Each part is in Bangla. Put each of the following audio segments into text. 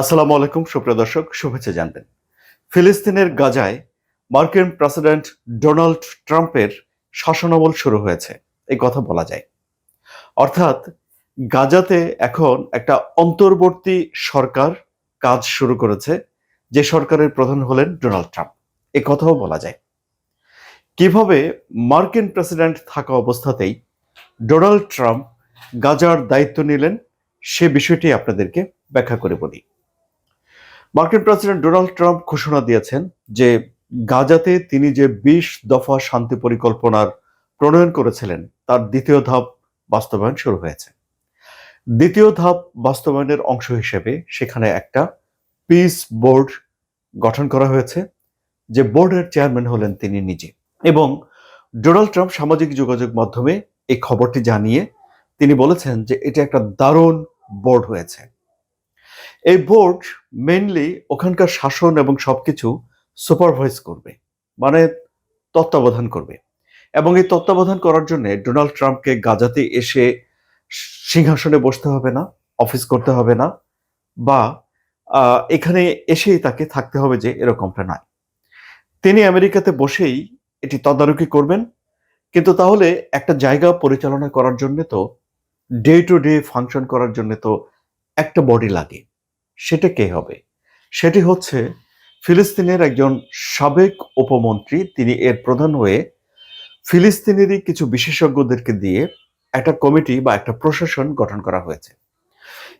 আসসালামু আলাইকুম, সুপ্রিয় দর্শক, শুভেচ্ছা জানবেন। ফিলিস্তিনের গাজায় মার্কিন প্রেসিডেন্ট ডোনাল্ড ট্রাম্পের শাসনামল শুরু হয়েছে, এই কথা বলা যায়। অর্থাৎ গাজাতে এখন একটা অন্তর্বর্তী সরকার কাজ শুরু করেছে, যে সরকারের প্রধান হলেন ডোনাল্ড ট্রাম্প। এ কথাও বলা যায়। কীভাবে মার্কিন প্রেসিডেন্ট থাকা অবস্থাতেই ডোনাল্ড ট্রাম্প গাজার দায়িত্ব নিলেন, সে বিষয়টি আপনাদেরকে ব্যাখ্যা করে বলি। মার্কিন প্রেসিডেন্ট ডোনাল্ড ট্রাম্প ঘোষণা দিয়েছেন যে গাজাতে তিনি যে বিশ দফা শান্তি পরিকল্পনার প্রণয়ন করেছিলেন, তার দ্বিতীয় ধাপ বাস্তবায়ন শুরু হয়েছে। দ্বিতীয় ধাপ বাস্তবায়নের অংশ হিসেবে সেখানে একটা পিস বোর্ড গঠন করা হয়েছে, যে বোর্ডের চেয়ারম্যান হলেন তিনি নিজে। এবং ডোনাল্ড ট্রাম্প সামাজিক যোগাযোগ মাধ্যমে এই খবরটি জানিয়ে তিনি বলেছেন যে এটা একটা দারুণ বোর্ড হয়েছে। এই বোর্ড মেইনলি ওখানকার শাসন এবং সবকিছু সুপারভাইজ করবে মানে তত্ত্বাবধান করবে। এবং এই তত্ত্বাবধান করার জন্য ডোনাল্ড ট্রাম্পকে গাজাতে এসে সিংহাসনে বসতে হবে না অফিস করতে হবে না, বা এখানে এসেই তাকে থাকতে হবে যে এরকমটা নয়। তিনি আমেরিকাতে বসেই এটি তদারকি করবেন, কিন্তু তাহলে একটা জায়গা পরিচালনা করার জন্য তো ডে টু ডে ফাংশন করার জন্য তো একটা বডি লাগে। সেটা কে হবে? সেটি হচ্ছে ফিলিস্তিনের একজন সাবেক উপমন্ত্রী। তিনি এর প্রধান হয়ে ফিলিস্তিনেরই কিছু বিশেষজ্ঞদেরকে দিয়ে একটা কমিটি বা একটা প্রশাসন গঠন করা হয়েছে।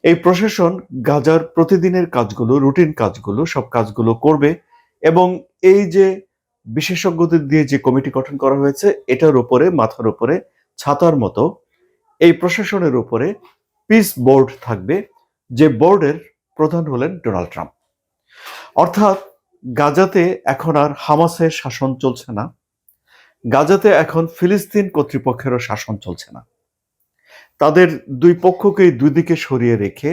এই প্রশাসন গাজার প্রতিদিনের কাজগুলো, রুটিন কাজগুলো, সব কাজগুলো করবে এবং এই যে বিশেষজ্ঞদের দিয়ে যে কমিটি গঠন করা হয়েছে, এটার উপরে, মাথার উপরে, ছাতার মতো, এই প্রশাসনের উপরে পিস বোর্ড থাকবে। যে বোর্ডের প্রধান হলেন ডোনাল্ড ট্রাম্প। অর্থাৎ গাজাতে এখন আর হামাসের শাসন চলছে না। গাজাতে এখন ফিলিস্তিন কর্তৃপক্ষেরও শাসন চলছে না। তাদের দুই পক্ষকেই দুই দিকে সরিয়ে রেখে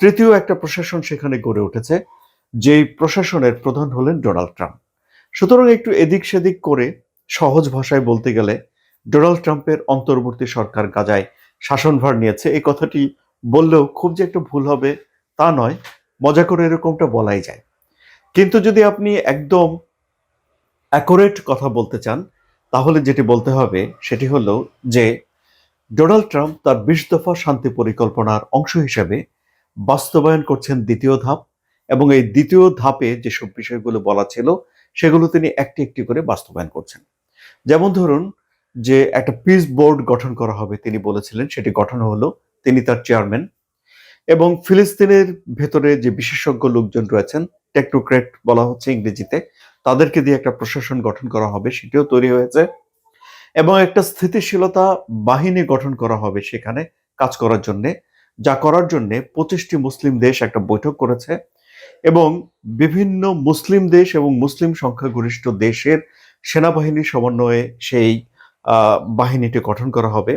তৃতীয় একটা প্রশাসন সেখানে গড়ে উঠেছে, যেই প্রশাসনের প্রধান হলেন ডোনাল্ড ট্রাম্প। সুতরাং একটু এদিক সেদিক করে সহজ ভাষায় বলতে গেলে, ডোনাল্ড ট্রাম্পের অন্তর্বর্তী সরকার গাজায় শাসনভার নিয়েছে। এই কথাটি বললেও খুব যে একটু ভুল হবে তা নয়, মজা করে এরকমটা বলাই যায়। কিন্তু যদি আপনি একদম অ্যাকোরেট কথা বলতে চান, তাহলে যেটি বলতে হবে সেটি হলো যে ডোনাল্ড ট্রাম্প তার বিশ দফা শান্তি পরিকল্পনার অংশ হিসেবে বাস্তবায়ন করছেন দ্বিতীয় ধাপ এবং এই দ্বিতীয় ধাপে যেসব বিষয়গুলো বলা ছিল, সেগুলো তিনি একটি একটি করে বাস্তবায়ন করছেন। যেমন ধরুন যে একটা পিস বোর্ড গঠন করা হবে, তিনি বলেছিলেন, সেটি গঠন হলো, তিনি তার চেয়ারম্যান এবং ফিলিস্তিনের ভেতরে যে বিশেষজ্ঞ লোকজন রয়েছেন টেকনোক্রেট বলা হচ্ছে ইংরেজিতে, তাদেরকে দিয়ে একটা প্রশাসন গঠন করা হবে, সেটিও তৈরি হয়েছে। এবং একটা স্থিতিশীলতা বাহিনী গঠন করা হবে সেখানে কাজ করার জন্য, যা করার জন্য পঁচিশটি মুসলিম দেশ একটা বৈঠক করেছে এবং বিভিন্ন মুসলিম দেশ এবং মুসলিম সংখ্যাগরিষ্ঠ দেশের সেনাবাহিনীর সমন্বয়ে সেই বাহিনীটি গঠন করা হবে।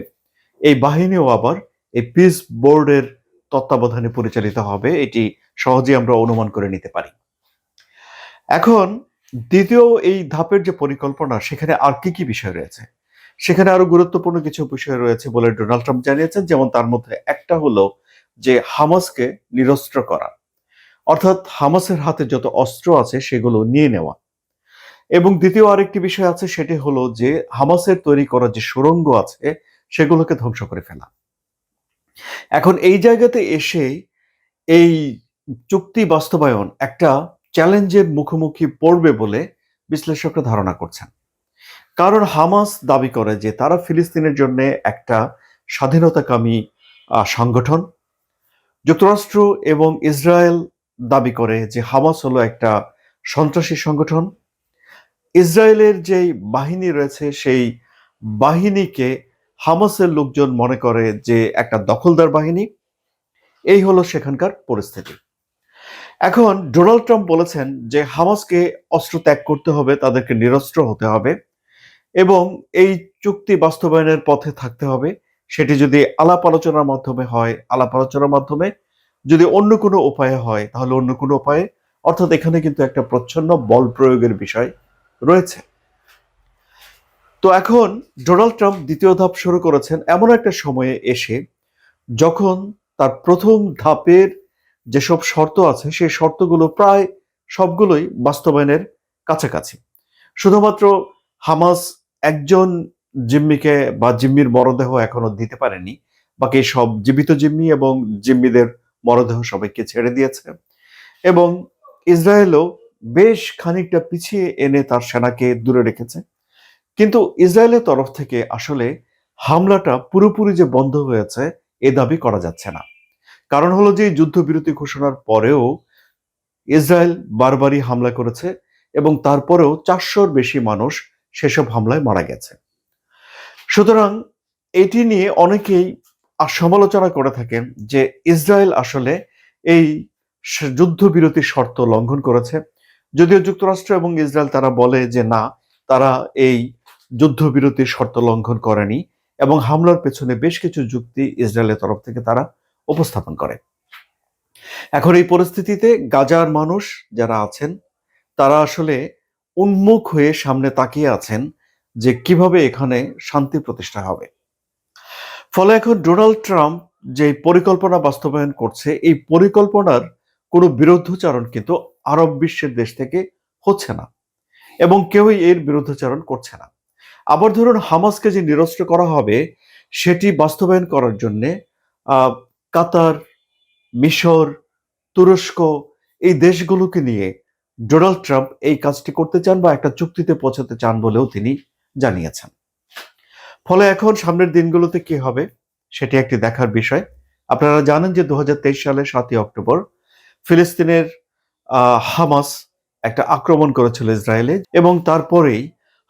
এই বাহিনীও আবার এই পিস বোর্ডের তত্ত্বাবধানে পরিচালিত হবে, এটি সহজেই আমরা অনুমান করে নিতে পারি। এখন, দ্বিতীয় এই ধাপের যে পরিকল্পনা, সেখানে আর কি কি বিষয় রয়েছে? সেখানে আরও গুরুত্বপূর্ণ কিছু বিষয় রয়েছে বলে ডোনাল্ড ট্রাম্প জানিয়েছেন, যেমন তার মধ্যে একটা হলো যে হামাসকে নিরস্ত্র করা। অর্থাৎ হামাসের হাতে যত অস্ত্র আছে, সেগুলো নিয়ে নেওয়া। এবং দ্বিতীয় আরেকটি বিষয় আছে, সেটি হলো যে হামাসের তৈরি করা যে সুড়ঙ্গ আছে, সেগুলোকে ধ্বংস করে ফেলা। এখন এই জায়গাতে এসে এই চুক্তি বাস্তবায়ন একটা চ্যালেঞ্জের মুখোমুখি পড়বে বলে বিশ্লেষকরা ধারণা করছেন। কারণ হামাস দাবি করে যে তারা ফিলিস্তিনের জন্য একটা স্বাধীনতাকামী সংগঠন। যুক্তরাষ্ট্র এবং ইসরায়েল দাবি করে যে হামাস হলো একটা সন্ত্রাসী সংগঠন। ইসরায়েলের যেই বাহিনী রয়েছে, সেই বাহিনীকে হামাসের লোকজন মনে করে যে একটা দখলদার বাহিনী, এই হলো সেখানকার পরিস্থিতি। এখন ডোনাল্ড ট্রাম্প বলেছেন যে হামাসকে অস্ত্র ত্যাগ করতে হবে, তাদেরকে নিরস্ত্র হতে হবে এবং এই চুক্তি বাস্তবায়নের পথে থাকতে হবে। সেটি যদি আলাপ আলোচনার মাধ্যমে হয়, আলাপ আলোচনার মাধ্যমে যদি অন্য কোনো উপায়ে হয়, তাহলে অন্য কোনো উপায়ে। অর্থাৎ এখানে কিন্তু একটা প্রচ্ছন্ন বল প্রয়োগের বিষয় রয়েছে। তো এখন ডোনাল্ড ট্রাম্প দ্বিতীয় ধাপ শুরু করেছেন এমন একটা সময়ে এসে যখন তার প্রথম ধাপের যেসব শর্ত আছে, সেই শর্তগুলো প্রায় সবগুলোই বাস্তবায়নের কাছাকাছি। শুধুমাত্র হামাস একজন জিম্মিকে বা জিম্মির মরদেহ এখনও দিতে পারেনি, বাকি সব জীবিত জিম্মি এবং জিম্মিদের মরদেহ সবাইকে ছেড়ে দিয়েছে এবং ইসরায়েলও বেশ খানিকটা পিছিয়ে এনে তার সেনাকে দূরে রেখেছে। কিন্তু ইসরায়েলের তরফ থেকে আসলে হামলাটা পুরোপুরি যে বন্ধ হয়েছে, এ দাবি করা যাচ্ছে না। কারণ হলো যে, যুদ্ধবিরতি ঘোষণার পরেও ইসরায়েল বারবারই হামলা করেছে এবং তারপরেও চারশোর বেশি মানুষ সেসব হামলায় মারা গেছে। সুতরাং এটি নিয়ে অনেকেই সমালোচনা করে থাকেন যে, ইসরায়েল আসলে এই যুদ্ধবিরতির শর্ত লঙ্ঘন করেছে। যদিও যুক্তরাষ্ট্র এবং ইসরায়েল তারা বলে যে, না, তারা এই যুদ্ধবিরতির শর্ত লঙ্ঘন করেনি এবং হামলার পেছনে বেশ কিছু যুক্তি ইসরায়েলের তরফ থেকে তারা উপস্থাপন করে। এখন এই পরিস্থিতিতে গাজার মানুষ যারা আছেন, তারা আসলে উন্মুখ হয়ে সামনে তাকিয়ে আছেন যে কীভাবে এখানে শান্তি প্রতিষ্ঠা হবে। ফলে এখন ডোনাল্ড ট্রাম্প যে পরিকল্পনা বাস্তবায়ন করছে, এই পরিকল্পনার কোনো বিরুদ্ধচারণ কিন্তু আরব বিশ্বের দেশ থেকে হচ্ছে না এবং কেউই এর বিরুদ্ধচারণ করছে না। আবার ধরুন হামাসকে যে নিরস্ত্র করা হবে, সেটি বাস্তবায়ন করার জন্যে কাতার, মিশর, তুরস্ক এই দেশগুলোকে নিয়ে ডোনাল্ড ট্রাম্প এই কাজটি করতে চান বা একটা চুক্তিতে পৌঁছাতে চান বলেও তিনি জানিয়েছেন। ফলে এখন সামনের দিনগুলোতে কি হবে, সেটি একটি দেখার বিষয়। আপনারা জানেন যে দু সালে সাতই অক্টোবর ফিলিস্তিনের হামাস একটা আক্রমণ করেছিল ইসরায়েলে এবং তারপরেই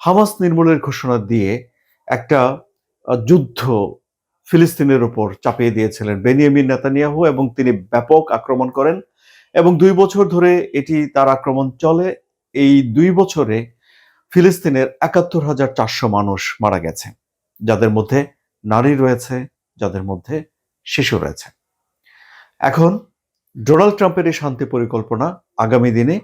হামাস নির্মূলের ঘোষণা দিয়ে একটা যুদ্ধ ফিলিস্তিনের উপর চাপিয়ে দিয়েছিলেন বেনিয়ামিন নেতানিয়াহু এবং তিনি ব্যাপক আক্রমণ করেন এবং দুই বছর ধরে এটি তার আক্রমণ চলে। এই দুই বছরে ফিলিস্তিনের একাত্তর হাজার চারশো মানুষ মারা গেছে, যাদের মধ্যে নারী রয়েছে, যাদের মধ্যে শিশু রয়েছে। এখন ডোনাল্ড ট্রাম্পের এই শান্তি পরিকল্পনা আগামী দিনে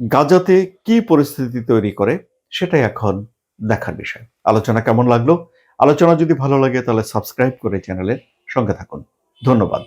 গাজাতে কি পরিস্থিতি তৈরি করে সেটাই এখন দেখার বিষয়। আলোচনা কেমন লাগল? আলোচনা যদি ভালো লাগে তাহলে সাবস্ক্রাইব করে চ্যানেলের সঙ্গে থাকুন। ধন্যবাদ।